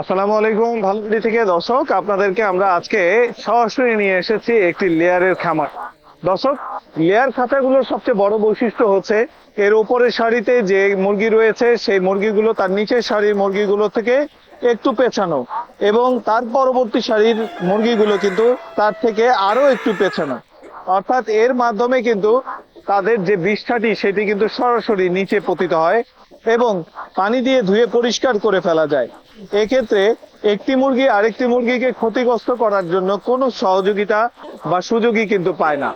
আসসালামু আলাইকুম ভালোবাড়ি থেকে। দর্শক, আপনাদেরকে আমরা আজকে সরাসরি নিয়ে এসেছি একটি লেয়ারের খামার। দর্শক, লেয়ার খাঁচাগুলোর সবচেয়ে বড় বৈশিষ্ট্য হচ্ছে এর উপরের সারিতে যে মুরগি রয়েছে, সেই মুরগিগুলো তার নিচের সারির মুরগিগুলো থেকে একটু পেছানো এবং তার পরবর্তী সারির মুরগিগুলো কিন্তু তার থেকে আরও একটু পেছানো। অর্থাৎ এর মাধ্যমে কিন্তু তাদের যে বিষ্ঠাটি সেটি কিন্তু সরাসরি নিচে পতিত হয়। এবং পানি দিয়ে ধুয়ে পরিষ্কার করে ফেলা যায়। এক্ষেত্রে একটি মুরগি আরেকটি মুরগিকে ক্ষতিগ্রস্ত করার জন্য কোনো সহযোগিতা বা সুযোগই কিন্তু পায় না।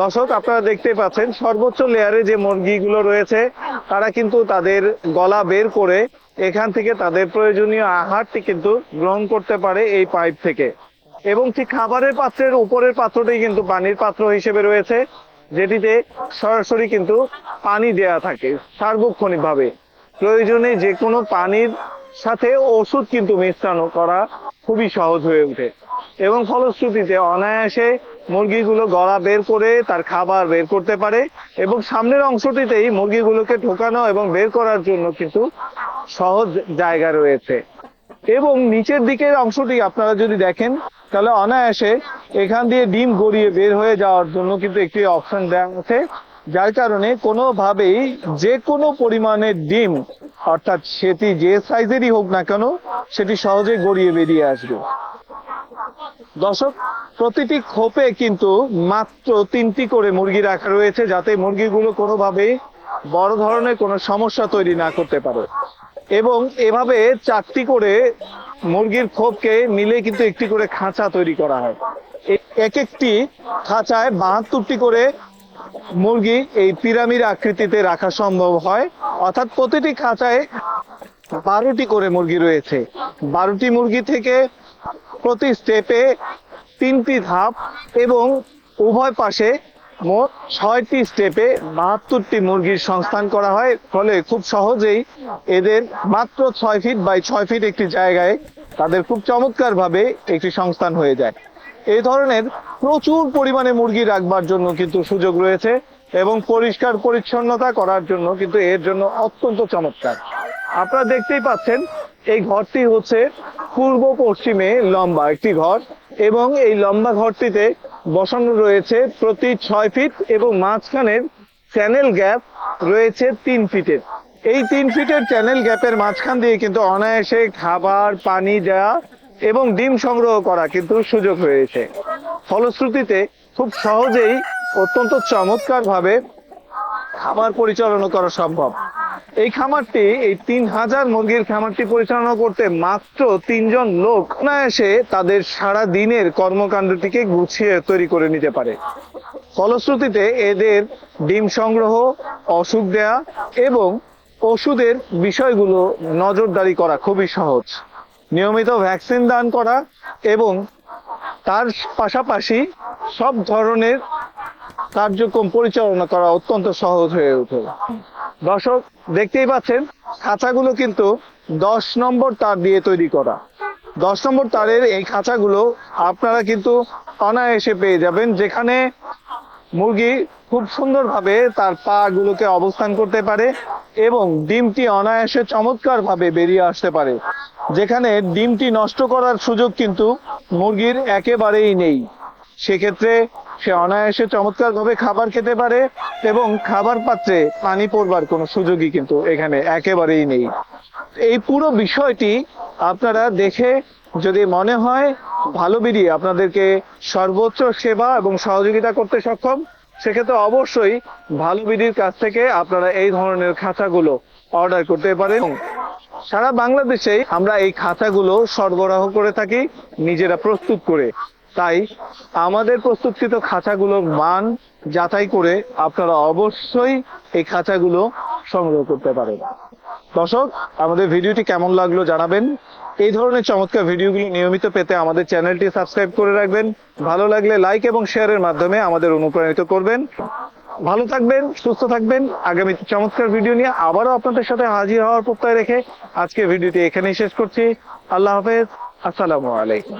দর্শক, আপনারা দেখতেই পাচ্ছেন, সর্বোচ্চ লেয়ারে যে মুরগিগুলো রয়েছে, তারা কিন্তু তাদের গলা বের করে এখান থেকে তাদের প্রয়োজনীয় আহারটি কিন্তু গ্রহণ করতে পারে এই পাইপ থেকে। এবং ঠিক খাবারের পাত্রের উপরের পাত্রটি কিন্তু পানির পাত্র হিসেবে রয়েছে, যেটিতে সরাসরি কিন্তু পানি দেয়া থাকে সার্বক্ষণিক ভাবে প্রয়োজনে যে কোনো পানির সাথে ওষুধ কিন্তু মিশ্রণ করা খুবই সহজ হয়ে ওঠে। এবং ফলশ্রুতিতে অনায়াসে মুরগিগুলো গলা বের করে তার খাবার বের করতে পারে এবং সামনের অংশটিতেই মুরগিগুলোকে ঢোকানো এবং বের করার জন্য কিন্তু সহজ জায়গা রয়েছে। এবং নিচের দিকের অংশটি আপনারা যদি দেখেন, তাহলে অনায়াসে এখান দিয়ে ডিম গড়িয়ে বের হয়ে যাওয়ার জন্য কিন্তু একটি অপশন দেওয়া আছে। যার কারণে কোনোভাবেই যে কোনো পরিমাণের ডিম, অর্থাৎ সেটি যে সাইজেরই হোক না কেন, সেটি সহজে গড়িয়ে বেরিয়ে আসবে। দর্শক, প্রতিটি খোপে কিন্তু মাত্র তিনটি করে মুরগি রাখা রয়েছে, যাতে মুরগিগুলো কোনোভাবেই বড় ধরনের কোনো সমস্যা তৈরি না করতে পারে। এবং এভাবে চারটি করে মুরগির খোপকে মিলে কিন্তু একটি করে খাঁচা তৈরি করা হয়। এক একটি খাঁচায় বাহাত্তরটি করে মুরগি এই পিরামিড আকৃতিতে রাখা সম্ভব হয়। অর্থাৎ প্রতিটি খাঁচায় বারোটি করে মুরগি রয়েছে। বারোটি মুরগি থেকে প্রতি স্টেপে তিনটি ধাপ এবং উভয় পাশে মোট ছয়টি স্টেপে বাহাত্তরটি মুরগির সংস্থান করা হয়। ফলে খুব সহজেই এদের মাত্র ছয় ফিট বাই ছয় ফিট একটি জায়গায় তাদের খুব চমৎকার ভাবে একটি সংস্থান হয়ে যায়। এই ধরনের প্রচুর পরিমাণে মুরগি রাখবার জন্য কিন্তু সুযোগ রয়েছে এবং পরিষ্কার পরিচ্ছন্নতা করার জন্য কিন্তু এর জন্য অত্যন্ত চমৎকার। আপনারা দেখতেই পাচ্ছেন, এই ঘরটি হচ্ছে পূর্ব পশ্চিমে লম্বা একটি ঘর এবং এই লম্বা ঘরটিতে বসানো রয়েছে প্রতি ছয় ফিট এবং মাঝখানের চ্যানেল গ্যাপ রয়েছে তিন ফিটের। এই তিন ফিটের চ্যানেল গ্যাপের মাঝখান দিয়ে কিন্তু অনায়াসে খাবার, পানি দেওয়া এবং ডিম সংগ্রহ করা কিন্তু সুযোগ হয়েছে। ফলশ্রুতিতে খুব সহজেই অত্যন্ত চমৎকার ভাবে খামার পরিচালনা করা সম্ভব। এই খামারটি, এই তিন হাজার মুরগির খামারটি পরিচালনা করতে মাত্র তিনজন লোক অনায়াসে তাদের সারা দিনের কর্মকাণ্ডটিকে গুছিয়ে তৈরি করে নিতে পারে। ফলশ্রুতিতে এদের ডিম সংগ্রহ অসুখ দেয়া এবং ওষুধের বিষয়গুলো নজরদারি করা খুবই সহজ। নিয়মিত ভ্যাকসিন দান করা এবং তার পাশাপাশি সব ধরনের কার্যক্রম পরিচালনা করা অত্যন্ত সহজ হয়ে ওঠে। দর্শক, দেখতেই পাচ্ছেন, খাঁচাগুলো কিন্তু দশ নম্বর তার দিয়ে তৈরি করা। দশ নম্বর তারের এই খাঁচাগুলো আপনারা কিন্তু অনায়াসে পেয়ে যাবেন, যেখানে মুরগি খুব সুন্দরভাবে তার পা গুলোকে অবস্থান করতে পারে এবং ডিমটি অনায়াসে চমৎকার ভাবে বেরিয়ে আসতে পারে। যেখানে ডিমটি নষ্ট করার সুযোগ কিন্তু মুরগির একেবারেই নেই। সেক্ষেত্রে সে অনায়াসে চমৎকার ভাবে খাবার খেতে পারে এবং খাবার পাত্রে পানি পড়বার কোনো সুযোগই কিন্তু এখানে একেবারেই নেই। এই পুরো বিষয়টি আপনারা দেখে যদি মনে হয় ভালো বেরিয়ে আপনাদেরকে সর্বোচ্চ সেবা এবং সহযোগিতা করতে সক্ষম, সেক্ষেত্রে অবশ্যই ভালো বিডির কাছ থেকে আপনারা এই ধরনের খাঁচাগুলো অর্ডার করতে পারেন। সারা বাংলাদেশে আমরা এই খাঁচাগুলো সরবরাহ করে থাকি, নিজেরা প্রস্তুত করে। তাই আমাদের প্রস্তুতকৃত খাঁচাগুলোর মান যাচাই করে আপনারা অবশ্যই এই খাঁচাগুলো সংগ্রহ করতে পারেন। দর্শক, আমাদের ভিডিওটি কেমন লাগল জানাবেন। এই ধরনের চমৎকার ভিডিওগুলো নিয়মিত পেতে আমাদের চ্যানেলটি সাবস্ক্রাইব করে রাখবেন। ভালো লাগলে লাইক এবং শেয়ারের মাধ্যমে আমাদের অনুপ্রাণিত করবেন। ভালো থাকবেন, সুস্থ থাকবেন। আগামী চমৎকার ভিডিও নিয়ে আবারও আপনাদের সাথে হাজির হওয়ার প্রত্যয় রেখে আজকে ভিডিওটি এখানেই শেষ করছি। আল্লাহ হাফেজ। আসসালামু আলাইকুম।